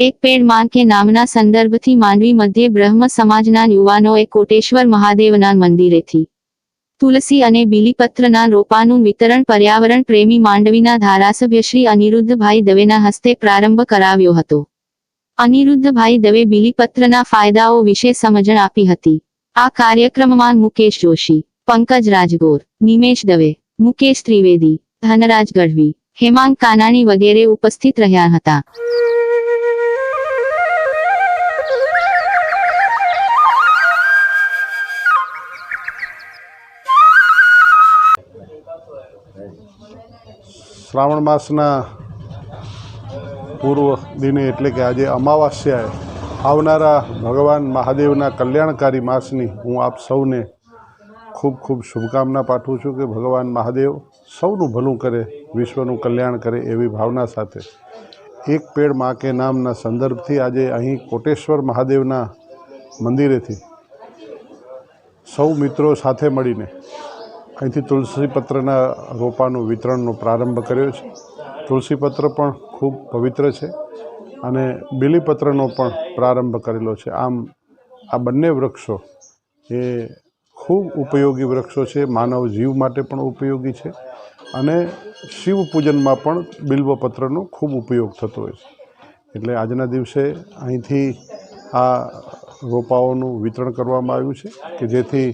એક પેડ માન કે નામના સંદર્ભથી માંડવી મધ્ય બ્રહ્મ સમાજના યુવાનોએ કોટેશ્વર મહાદેવના મંદિરેથી તુલસી અને બીલીપત્રના રોપાનું વિતરણ પર્યાવરણ પ્રેમી માંડવીના ધારાસભ્ય શ્રી અનિરુદ્ધભાઈ દવેના હસ્તે પ્રારંભ કરાવ્યો હતો. અનિરુદ્ધભાઈ દવે બીલીપત્રના ફાયદાઓ વિશે સમજણ આપી હતી. આ કાર્યક્રમમાં મુકેશ જોશી, પંકજ રાજગોર, નિમેશ દવે, મુકેશ ત્રિવેદી, ધનરાજ ગઢવી, હેમાંગ કાનાણી વગેરે ઉપસ્થિત રહ્યા હતા. શ્રાવણ માસના પૂર્વ દિને એટલે કે આજે અમાવાસ્યાએ આવનારા ભગવાન મહાદેવના કલ્યાણકારી માસની હું આપ સૌને ખૂબ ખૂબ શુભકામના પાઠવું છું કે ભગવાન મહાદેવ સૌનું ભલું કરે, વિશ્વનું કલ્યાણ કરે એવી ભાવના સાથે. એક પેડમાં કે નામના સંદર્ભથી આજે અહીં કોટેશ્વર મહાદેવના મંદિરેથી સૌ મિત્રો સાથે મળીને અહીંથી તુલસીપત્રના રોપાનું વિતરણનો પ્રારંભ કર્યો છે. તુલસીપત્ર પણ ખૂબ પવિત્ર છે અને બીલીપત્રનો પણ પ્રારંભ કરેલો છે. આમ આ બંને વૃક્ષો એ ખૂબ ઉપયોગી વૃક્ષો છે, માનવ જીવ માટે પણ ઉપયોગી છે અને શિવ પૂજનમાં પણ બિલ્વપત્રનો ખૂબ ઉપયોગ થતો હોય છે. એટલે આજના દિવસે અહીંથી આ રોપાઓનું વિતરણ કરવામાં આવ્યું છે કે જેથી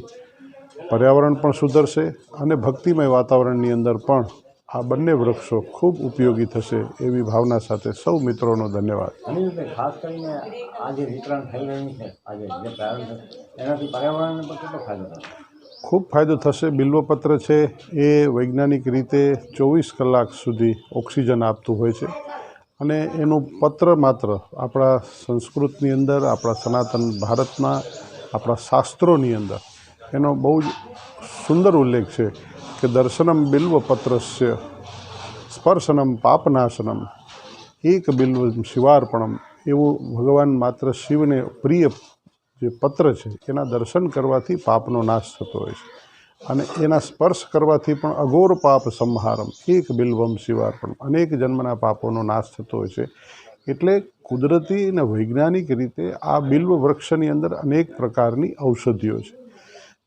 પર્યાવરણ પણ સુધરશે અને ભક્તિમય વાતાવરણની અંદર પણ આ બંને વૃક્ષો ખૂબ ઉપયોગી થશે એવી ભાવના સાથે સૌ મિત્રોનો ધન્યવાદ. ખાસ કરીને આ જે વિતરણ થઈ રહ્યું છે આજે જે એનાથી પર્યાવરણને પણ કેટલો ફાયદો થશે ખૂબ ફાયદો થશે બિલ્વપત્ર છે એ વૈજ્ઞાનિક રીતે ચોવીસ કલાક સુધી ઓક્સિજન આપતું હોય છે અને એનું પત્ર માત્ર આપણા સંસ્કૃતની અંદર આપણા સનાતન ભારતમાં આપણા શાસ્ત્રોની અંદર એનો બહુ જ સુંદર ઉલ્લેખ છે કે દર્શનમ બિલ્વ પત્રસ્ય સ્પર્શનમ પાપનાશનમ એક બિલ્વ શિવાર્પણમ. એવું ભગવાન માત્ર શિવને પ્રિય જે પત્ર છે, એના દર્શન કરવાથી પાપનો નાશ થતો હોય છે. અને એના સ્પર્શ કરવાથી પણ અઘોર પાપ સંહારમ એક બિલ્વમ શિવાર્પણમ. અનેક જન્મના પાપોનો નાશ થતો હોય છે. એટલે કુદરતી અને વૈજ્ઞાનિક રીતે આ બિલ્વ વૃક્ષની અંદર અનેક પ્રકારની ઔષધિઓ છે.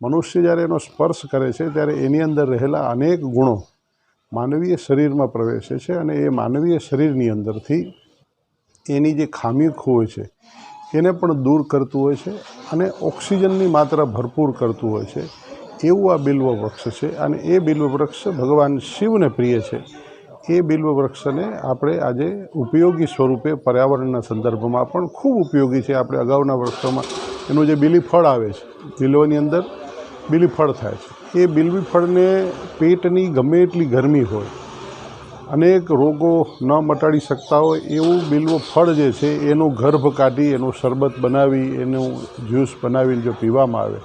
મનુષ્ય જ્યારે એનો સ્પર્શ કરે છે, ત્યારે એની અંદર રહેલા અનેક ગુણો માનવીય શરીરમાં પ્રવેશે છે અને એ માનવીય શરીરની અંદરથી એની જે ખામી હોય છે, એને પણ દૂર કરતું હોય છે અને ઓક્સિજનની માત્રા ભરપૂર કરતું હોય છે. એવું આ બિલ્વ વૃક્ષ છે અને એ બિલ્વ વૃક્ષ ભગવાન શિવને પ્રિય છે. એ બિલ્વ વૃક્ષને આપણે આજે ઉપયોગી સ્વરૂપે પર્યાવરણના સંદર્ભમાં પણ ખૂબ ઉપયોગી છે. આપણે અગાઉના વૃક્ષોમાં એનું જે બીલી ફળ આવે છે બિલ્વની અંદર બીલી ફળ થાય છે. એ બીલવી ફળને પેટની ગમે એટલી ગરમી હોય, અનેક રોગો ન મટાડી શકતા હોય, એવું બિલવો ફળ જે છે, એનું ગર્ભ કાઢી, એનું શરબત બનાવી, એનું જ્યુસ બનાવીને જો પીવામાં આવે,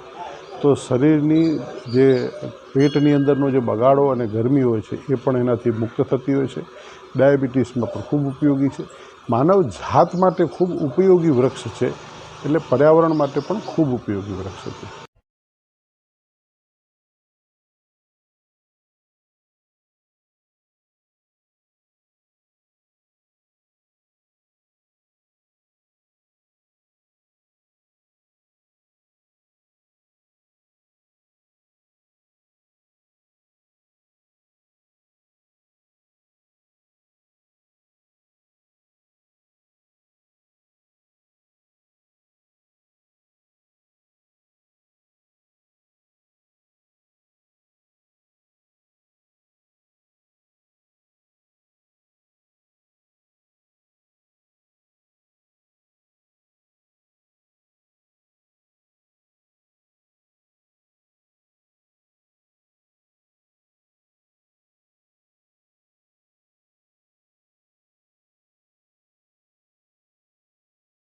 તો શરીરની જે પેટની અંદરનો જે બગાડો અને ગરમી હોય છે, એ પણ એનાથી મુક્ત થતી હોય છે. ડાયાબિટીસમાં પણ ખૂબ ઉપયોગી છે. માનવ જાત માટે ખૂબ ઉપયોગી વૃક્ષ છે, એટલે પર્યાવરણ માટે પણ ખૂબ ઉપયોગી વૃક્ષ છે.